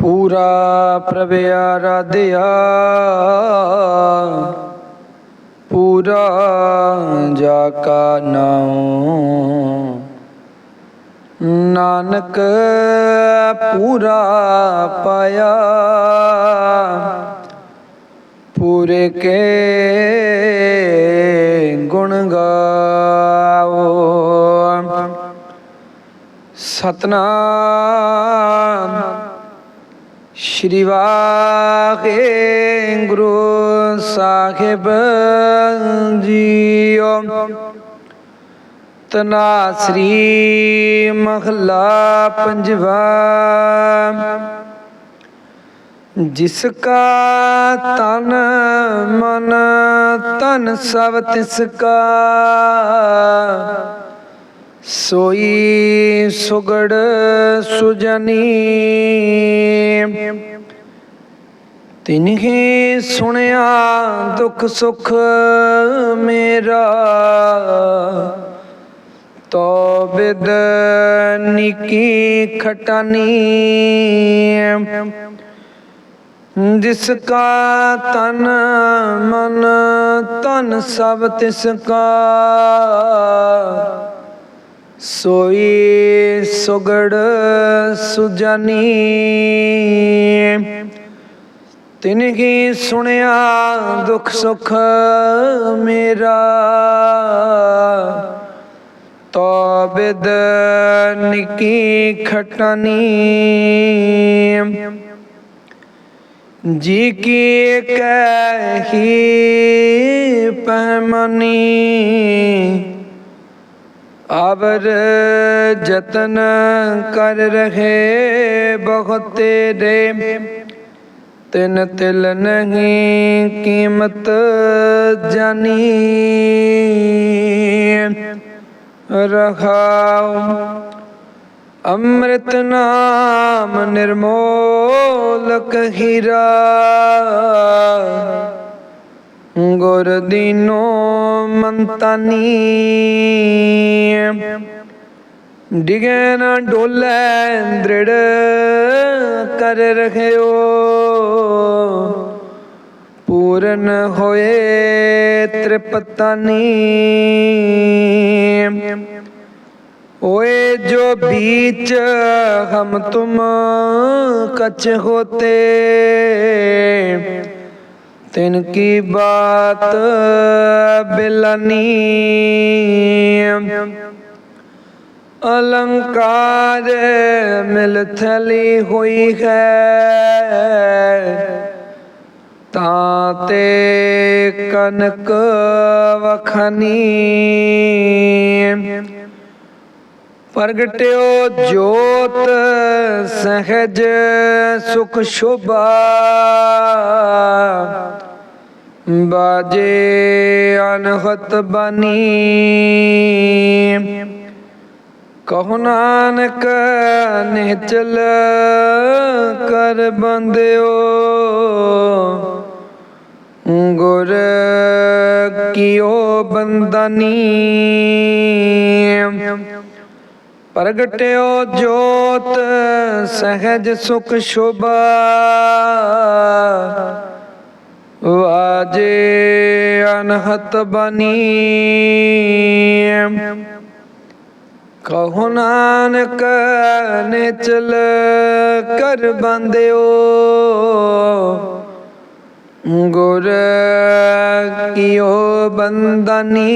ਪੂਰਾ ਪ੍ਰਭ ਆਰਾਧਿਆ ਪੂਰਾ ਜਾ ਕਾ ਨਾਮ ਨਾਨਕ ਪੂਰਾ ਪਾਇਆ, ਪੂਰੇ ਕੇ ਗੁਣ ਗਾਵੋ ਸਤਨਾਮ ਸ਼੍ਰੀ ਵਾਹਿਗੁਰੂ ਸਾਹਿਬ ਜੀਓ। ਤਨਾ ਸ੍ਰੀ ਮਹਲਾ ਪੰਜਵਾ। ਜਿਸ ਕਾ ਤਨ ਮਨ, ਤਨ ਸਭ ਤਿਸ ਕਾ। ਸੋਈ ਸੁਗੜ ਸੁਜਨੀ। ਤਿਨਹੀ ਸੁਣਿਆ ਦੁੱਖ ਸੁਖ ਮੇਰਾ, ਤੋ ਬਿਦ ਨਿਕੀ ਖਟਾਨੀ ਜਿਸ ਕਾ ਤਨ ਮਨ ਤਨ ਸਭ ਤਿਸ ਕਾ, ਸੋਈ ਸੁਗੜ ਸੁਜਨੀ ਤਿਨ ਕੀ ਸੁਣਿਆ ਦੁਖ ਸੁਖ ਮੇਰਾ ਤੋ ਬਿਦ ਨਿਕੀ ਖਟਨੀ ਜੀ ਕੀ ਕਹੀ ਪਹਮਨੀ ਆਵਰ ਜਤਨ ਕਰ ਰਹੇ ਬਹੁਤ ਤੇਰੇ ਤਿਨ ਤਿਲ ਨਹੀਂ ਕੀਮਤ ਜਾਨੀ। ਰਹਾਉ ਅੰਮ੍ਰਿਤ ਨਾਮ ਨਿਰਮੋਲਕ ਹੀਰਾ। ਗੁਰ ਦੀਨੋ ਮੰਤਾਨੀ। ਡਿਗੇ ਨਾ ਡੋਲੇ ਦ੍ਰਿੜ ਕਰ ਰਖਿਓ। ਪੂਰਨ ਹੋਏ ਤ੍ਰਿਪਤਾਨੀ ओए जो बीच हम तुम कच होते तिनकी बात बिलनी अलंकार मिल थली हुई है ਤਾਤੇ ਕਨਕ ਵਖਨੀ ਪ੍ਰਗਟਿਓ ਜੋਤ ਸਹਿਜ ਸੁਖ ਸ਼ੁਭਾ। ਬਾਜੇ ਅਨਹਤ ਬਨੀ ਕਹੋ ਨਾਨਕ, ਨਿਹਚਲ ਕਰ ਬੰਦਿਓ। ਗੁਰ ਕੀਓ ਬੰਦਨੀ? ਪ੍ਰਗਟਿਓ ਜੋਤ ਸਹਿਜ ਸੁਖ ਸ਼ੋਭਾ। ਵਾਜੇ ਅਨਹਤ ਬਨੀ। ਕਹੋ ਨਾਨਕ ਨੇ ਚਲ ਕਰ ਬੰਦਿਓ। ਗੁਰ ਕੀਓ ਬੰਦਨੀ।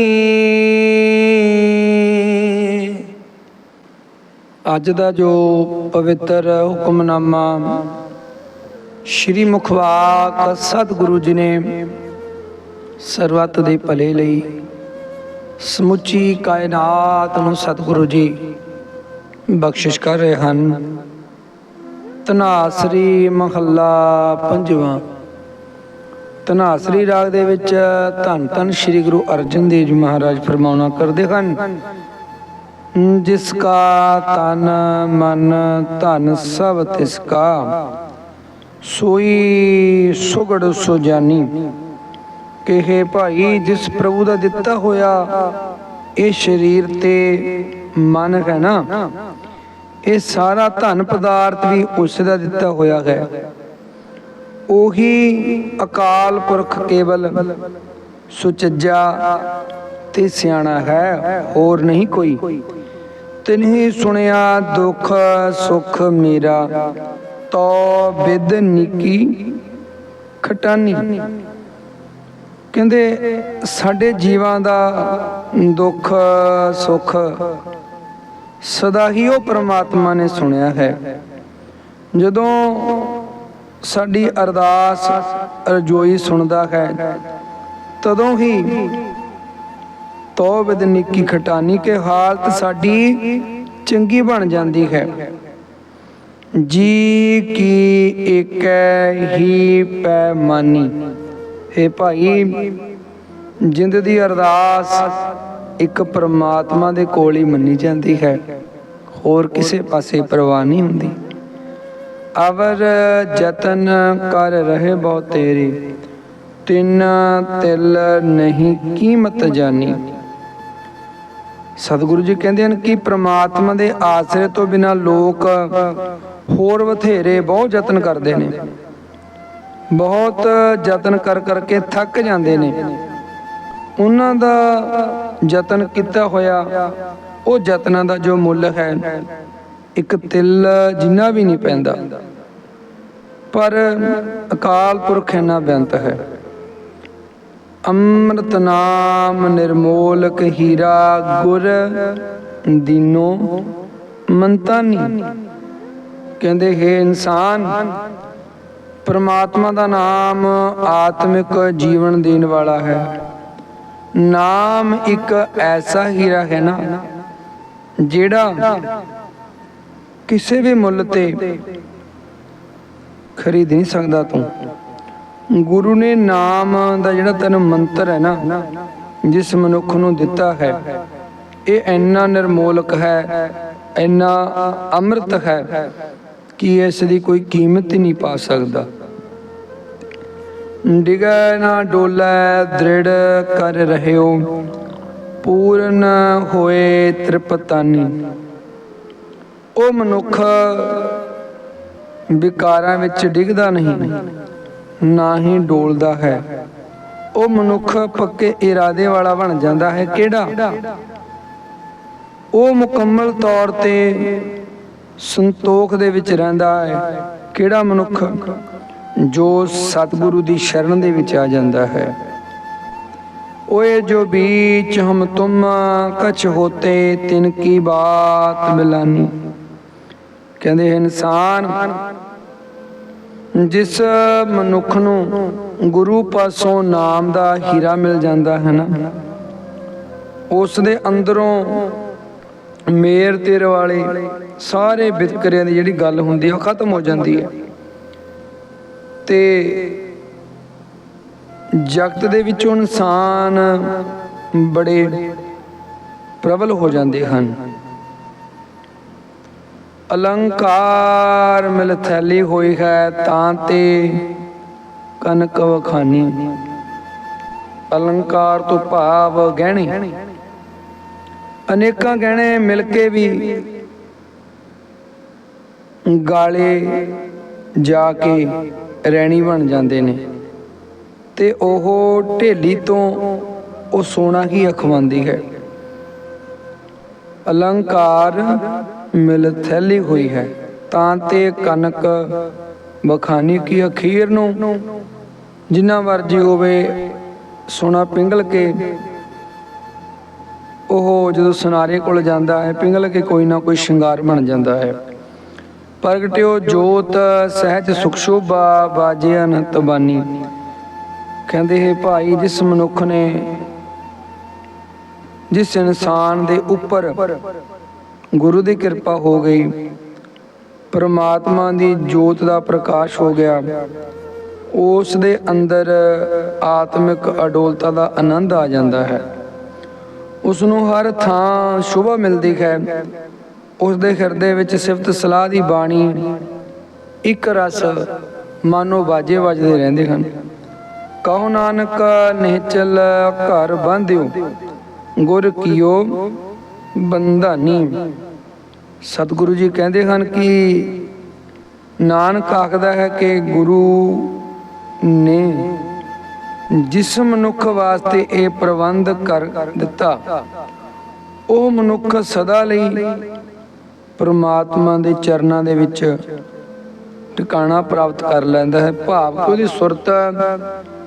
ਅੱਜ ਦਾ ਜੋ ਪਵਿੱਤਰ ਹੁਕਮਨਾਮਾ ਸ਼੍ਰੀ ਮੁਖਵਾਕ ਸਤਿਗੁਰੂ ਜੀ ਨੇ ਸਰਬੱਤ ਦੇ ਭਲੇ ਲਈ ਸਮੁੱਚੀ ਕਾਇਨਾਤ ਨੂੰ ਸਤਿਗੁਰੂ ਜੀ ਬਖਸ਼ਿਸ਼ ਕਰ ਰਹੇ ਹਨ। ਤਨਾਸਰੀ ਮਹੱਲਾ ਪੰਜਵਾਂ ਤਨਾਸਰੀ ਰਾਗ ਦੇ ਵਿੱਚ ਧੰਨ ਧੰਨ ਸ੍ਰੀ ਗੁਰੂ ਅਰਜਨ ਦੇਵ ਜੀ ਮਹਾਰਾਜ ਫਰਮਾਉਣਾ ਕਰਦੇ ਹਨ, ਜਿਸ ਕਾ ਤਨ ਮਨ ਧਨ ਸਭ ਤਿਸ ਕਾ, ਸੋਈ ਸੁਗੜ ਸੁਜਾਨੀ ਕਿਹੇ ਭਾਈ ਜਿਸ ਪ੍ਰਭੂ ਦਾ ਦਿੱਤਾ ਹੋਇਆ ਇਹ ਸਰੀਰ ਤੇ ਮਨ ਹੈ ਨਾ, ਇਹ ਸਾਰਾ ਧਨ ਪਦਾਰਥ ਵੀ ਉਸ ਦਾ ਦਿੱਤਾ ਹੋਇਆ ਹੈ। ਉਹੀ ਅਕਾਲ ਪੁਰਖ ਕੇਵਲ ਸੁਚੱਜਾ ਤੇ ਸਿਆਣਾ ਹੈ, ਹੋਰ ਨਹੀਂ ਕੋਈ। ਤਿਨਹੀ ਸੁਣਿਆ ਦੁੱਖ ਸੁਖ ਮੇਰਾ, ਤੋ ਵਿਦ ਨਿਕੀ ਖਟਾਨੀ। ਕਹਿੰਦੇ, ਸਾਡੇ ਜੀਵਾਂ ਦਾ ਦੁੱਖ ਸੁਖ ਸਦਾ ਹੀ ਉਹ ਪ੍ਰਮਾਤਮਾ ਨੇ ਸੁਣਿਆ ਹੈ। ਜਦੋਂ ਸਾਡੀ ਅਰਦਾਸ, ਰਜੋਈ ਸੁਣਦਾ ਹੈ। ਤਦੋਂ ਹੀ ਤੋਬਦ ਨਿੱਕੀ ਖਟਾਨੀ ਕੇ ਹਾਲਤ ਸਾਡੀ ਚੰਗੀ ਬਣ ਜਾਂਦੀ ਹੈ। ਜੀ ਕੀ ਇੱਕ ਹੀ ਪੈਮਾਨੀ ਇਹ ਭਾਈ, ਜਿੰਦ ਦੀ ਅਰਦਾਸ ਇੱਕ ਪਰਮਾਤਮਾ ਦੇ ਕੋਲ ਹੀ ਮੰਨੀ ਜਾਂਦੀ ਹੈ। ਹੋਰ ਕਿਸੇ ਪਾਸੇ ਪਰਵਾਹ ਨਹੀਂ ਹੁੰਦੀ। ਅਵਰ ਜਤਨ ਕਰ ਰਹੇ ਬਹੁ ਤੇਰੀ, ਤਿੰਨ ਤਿਲ ਨਹੀਂ ਕੀਮਤ ਜਾਣੀ ਸਤਿਗੁਰੂ ਜੀ ਕਹਿੰਦੇ ਹਨ ਕਿ ਪ੍ਰਮਾਤਮਾ ਦੇ ਆਸਰੇ ਤੋਂ ਬਿਨਾ ਲੋਕ ਹੋਰ ਬਥੇਰੇ ਬਹੁਤ ਯਤਨ ਕਰਦੇ ਨੇ। ਬਹੁਤ ਯਤਨ ਕਰ ਕਰਕੇ ਥੱਕ ਜਾਂਦੇ ਨੇ। ਉਹਨਾਂ ਦਾ ਯਤਨ ਕੀਤਾ ਹੋਇਆ, ਉਹ ਯਤਨਾਂ ਦਾ ਜੋ ਮੁੱਲ ਹੈ ਇੱਕ ਤਿਲ ਜਿੰਨਾ ਵੀ ਨਹੀਂ ਪੈਂਦਾ, ਪਰ ਅਕਾਲ ਪੁਰਖ ਇਹਨਾਂ ਬੇਅੰਤ ਹੈ। ਅੰਮ੍ਰਿਤ ਨਾਮ ਨਿਰਮੋਲਕ ਹੀਰਾ ਗੁਰ ਦੀਨੋ ਮੰਤਾਨੀ ਕਹਿੰਦੇ, ਹੈ ਇਨਸਾਨ, ਪਰਮਾਤਮਾ ਦਾ ਨਾਮ ਆਤਮਿਕ ਜੀਵਨ ਦੇਣ ਵਾਲਾ ਹੈ। ਨਾਮ ਇੱਕ ਐਸਾ ਹੀਰਾ ਹੈ ਨਾ, ਜਿਹੜਾ ਕਿਸੇ ਵੀ ਮੁੱਲ ਤੇ ਖਰੀਦ ਨਹੀਂ ਸਕਦਾ ਤੂੰ। ਗੁਰੂ ਨੇ ਨਾਮ ਦਾ ਜਿਹੜਾ ਤੈਨੂੰ ਮੰਤਰ ਹੈ ਨਾ, ਜਿਸ ਮਨੁੱਖ ਨੂੰ ਦਿੱਤਾ ਹੈ, ਇਹ ਇੰਨਾ ਨਿਰਮੋਲਕ ਹੈ, ਇੰਨਾ ਅੰਮ੍ਰਿਤ ਹੈ ਕਿ ਇਸ ਦੀ ਕੋਈ ਕੀਮਤ ਹੀ ਨਹੀਂ ਪਾ ਸਕਦਾ। ਡਿਗੈ ਨਾ ਡੋਲੇ, ਦ੍ਰਿੜ ਕਰ ਰਹਿਓ, ਪੂਰਨ ਹੋਏ ਤ੍ਰਿਪਤਾਨੀ। ਉਹ ਮਨੁੱਖ ਵਿਕਾਰਾਂ ਵਿੱਚ ਡਿੱਗਦਾ ਨਹੀਂ, ਨਾ ਹੀ ਡੋਲਦਾ ਹੈ। ਉਹ ਮਨੁੱਖ ਪੱਕੇ ਇਰਾਦੇ ਵਾਲਾ ਬਣ ਜਾਂਦਾ ਹੈ। ਕਿਹੜਾ? ਉਹ ਮੁਕੰਮਲ ਤੌਰ ਤੇ ਸੰਤੋਖ ਦੇ ਵਿੱਚ ਰਹਿੰਦਾ ਹੈ। ਕਿਹੜਾ ਮਨੁੱਖ? ਜੋ ਸਤਿਗੁਰੂ ਦੀ ਸ਼ਰਨ ਦੇ ਵਿੱਚ ਆ ਜਾਂਦਾ ਹੈ। ਓਏ ਜੋ ਬੀਚ ਹਮ ਤੁਮ, ਕਛ ਹੋਤੇ ਤਿਨ ਕੀ ਬਾਤ ਮਿਲਾਨੀ। ਕਹਿੰਦੇ, ਇਨਸਾਨ, ਜਿਸ ਮਨੁੱਖ ਨੂੰ ਗੁਰੂ ਪਾਸੋਂ ਨਾਮ ਦਾ ਹੀਰਾ ਮਿਲ ਜਾਂਦਾ ਹੈ ਨਾ, ਉਸ ਦੇ ਅੰਦਰੋਂ ਮੇਰ ਤੇਰ ਵਾਲੇ ਸਾਰੇ ਵਿਤਕਰਿਆਂ ਦੀ ਜਿਹੜੀ ਗੱਲ ਹੁੰਦੀ ਹੈ ਉਹ ਖਤਮ ਹੋ ਜਾਂਦੀ ਹੈ ਤੇ ਜਗਤ ਦੇ ਵਿੱਚੋਂ ਇਨਸਾਨ ਬੜੇ ਪ੍ਰਬਲ ਹੋ ਜਾਂਦੇ ਹਨ। ਅਲੰਕਾਰ ਮਿਲ ਥੈਲੀ ਹੋਈ ਹੈ ਤਾਂ ਤੇ, ਕਨਕ ਵਖਾਨੀ। ਅਲੰਕਾਰ ਤੋਂ ਭਾਵ ਗਹਿਣੇ। ਅਨੇਕਾਂ ਗਹਿਣੇ ਮਿਲ ਕੇ ਵੀ ਗਾਲੇ ਜਾ ਕੇ ਰਹਿਣੀ ਬਣ ਜਾਂਦੇ ਨੇ। ਤੇ ਉਹ ਢੇਲੀ ਤੋਂ ਉਹ ਸੋਨਾ ਹੀ ਅਖਵਾਉਂਦੀ ਹੈ। ਅਲੰਕਾਰ ਮਿਲ ਥੈਲੀ ਹੋਈ ਹੈ। ਤਾਂ ਤੇ ਕਨਕ ਬਖਾਨੀ ਕੀ ਅਖੀਰ ਨੂੰ? ਜਿੰਨਾ ਮਰਜ਼ੀ ਹੋਵੇ, ਸੋਨਾ ਪਿੰਗਲ ਕੇ ਉਹ ਜਦੋਂ ਸੁਨਾਰੇ ਕੋਲ ਜਾਂਦਾ ਹੈ, ਪਿੰਗਲ ਕੇ ਕੋਈ ਨਾ ਕੋਈ ਸ਼ਿੰਗਾਰ ਬਣ ਜਾਂਦਾ ਹੈ। ਪ੍ਰਗਟਿਓ ਜੋਤ ਸਹਿਜ ਸੁਖ ਸ਼ੋਭਾ, ਬਾਜੇ ਅਨੰਤ ਬਾਨੀ। ਕਹਿੰਦੇ ਹੈ ਭਾਈ, ਜਿਸ ਮਨੁੱਖ ਨੇ, ਜਿਸ ਇਨਸਾਨ ਦੇ ਉੱਪਰ ਗੁਰੂ ਦੀ ਕਿਰਪਾ ਹੋ ਗਈ। ਪਰਮਾਤਮਾ ਦੀ ਜੋਤ ਦਾ ਪ੍ਰਕਾਸ਼ ਹੋ ਗਿਆ। ਉਸ ਦੇ ਅੰਦਰ ਆਤਮਿਕ ਅਡੋਲਤਾ ਦਾ ਆਨੰਦ ਆ ਜਾਂਦਾ ਹੈ। ਉਸ ਨੂੰ ਹਰ ਥਾਂ ਸ਼ੁਭਾ ਮਿਲਦੀ ਹੈ। ਉਸ ਦੇ ਹਿਰਦੇ ਵਿੱਚ ਸਿਫਤ ਸਲਾਹ ਦੀ ਬਾਣੀ, ਇੱਕ ਰਸ ਮਾਨੋ ਬਾਜੇ ਵੱਜਦੇ ਰਹਿੰਦੇ ਹਨ। ਕਹੋ ਨਾਨਕ ਨਿਹਚਲ ਘਰ ਬੰਧਿਓ, ਗੁਰ ਕੀਓ ਬੰਧਾਨੀ। ਸਤਿਗੁਰੂ ਜੀ ਕਹਿੰਦੇ ਹਨ ਕਿ ਨਾਨਕ ਆਖਦਾ ਹੈ ਕਿ ਗੁਰੂ ਨੇ ਜਿਸ ਮਨੁੱਖ ਵਾਸਤੇ ਇਹ ਪ੍ਰਬੰਧ ਕਰ ਦਿੱਤਾ, ਉਹ ਮਨੁੱਖ ਸਦਾ ਲਈ ਪਰਮਾਤਮਾ ਦੇ ਚਰਨਾਂ ਦੇ ਵਿੱਚ ਟਿਕਾਣਾ ਪ੍ਰਾਪਤ ਕਰ ਲੈਂਦਾ ਹੈ। ਭਾਵ ਕਿ ਉਹਦੀ ਸੁਰਤ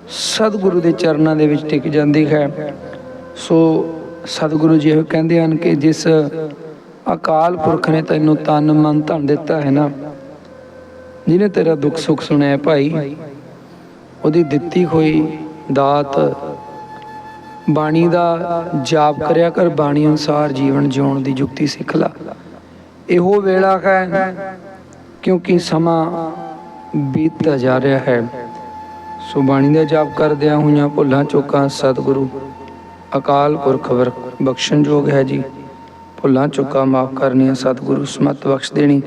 ਸਤਿਗੁਰੂ ਦੇ ਚਰਨਾਂ ਦੇ ਵਿੱਚ ਟਿਕ ਜਾਂਦੀ ਹੈ। ਸੋ ਸਤਿਗੁਰੂ ਜੀ ਇਹ ਕਹਿੰਦੇ ਹਨ ਕਿ ਜਿਸ ਅਕਾਲ ਪੁਰਖ ਨੇ ਤੈਨੂੰ ਤਨ ਮਨ ਧਨ ਦਿੱਤਾ ਹੈ ਨਾ, ਜਿਹਨੇ ਤੇਰਾ ਦੁੱਖ ਸੁੱਖ ਸੁਣਿਆ ਭਾਈ, ਉਹਦੀ ਦਿੱਤੀ ਹੋਈ ਦਾਤ, ਬਾਣੀ ਦਾ ਜਾਪ ਕਰਿਆ ਕਰ, ਬਾਣੀ ਅਨੁਸਾਰ ਜੀਵਨ ਜਿਉਣ ਦੀ ਯੁਕਤੀ ਸਿੱਖ ਲਾ। ਇਹੋ ਵੇਲਾ ਹੈ ਕਿਉਂਕਿ ਸਮਾਂ ਬੀਤਦਾ ਜਾ ਰਿਹਾ ਹੈ। ਸੋ ਬਾਣੀ ਦਾ ਜਾਪ ਕਰਦਿਆਂ ਹੋਈਆਂ ਭੁੱਲਾਂ ਚੁੱਕਾਂ ਸਤਿਗੁਰੂ ਅਕਾਲ ਪੁਰਖ ਬਖਸ਼ਣਯੋਗ ਹੈ ਜੀ। ਭੁੱਲਾਂ ਚੁੱਕਾ ਮਾਫ ਕਰਨੀਆਂ ਸਤਿਗੁਰੂ ਸਮਤ ਬਖਸ਼ ਦੇਣੀ।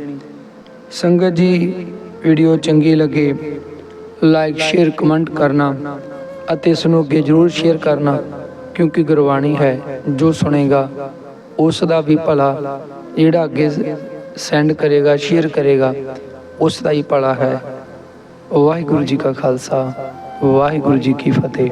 ਸੰਗਤ ਜੀ, ਵੀਡੀਓ ਚੰਗੀ ਲੱਗੇ ਲਾਈਕ ਸ਼ੇਅਰ ਕਮੈਂਟ ਕਰਨਾ ਅਤੇ ਇਸ ਨੂੰ ਅੱਗੇ ਜ਼ਰੂਰ ਸ਼ੇਅਰ ਕਰਨਾ ਕਿਉਂਕਿ ਗੁਰਬਾਣੀ ਹੈ, ਜੋ ਸੁਣੇਗਾ, ਉਸ ਦਾ ਵੀ ਭਲਾ ਜਿਹੜਾ ਅੱਗੇ ਸੈਂਡ ਕਰੇਗਾ ਸ਼ੇਅਰ ਕਰੇਗਾ, ਉਸ ਦਾ ਹੀ ਭਲਾ ਹੈ। ਵਾਹਿਗੁਰੂ ਜੀ ਕਾ ਖਾਲਸਾ, ਵਾਹਿਗੁਰੂ ਜੀ ਕੀ ਫਤਿਹ।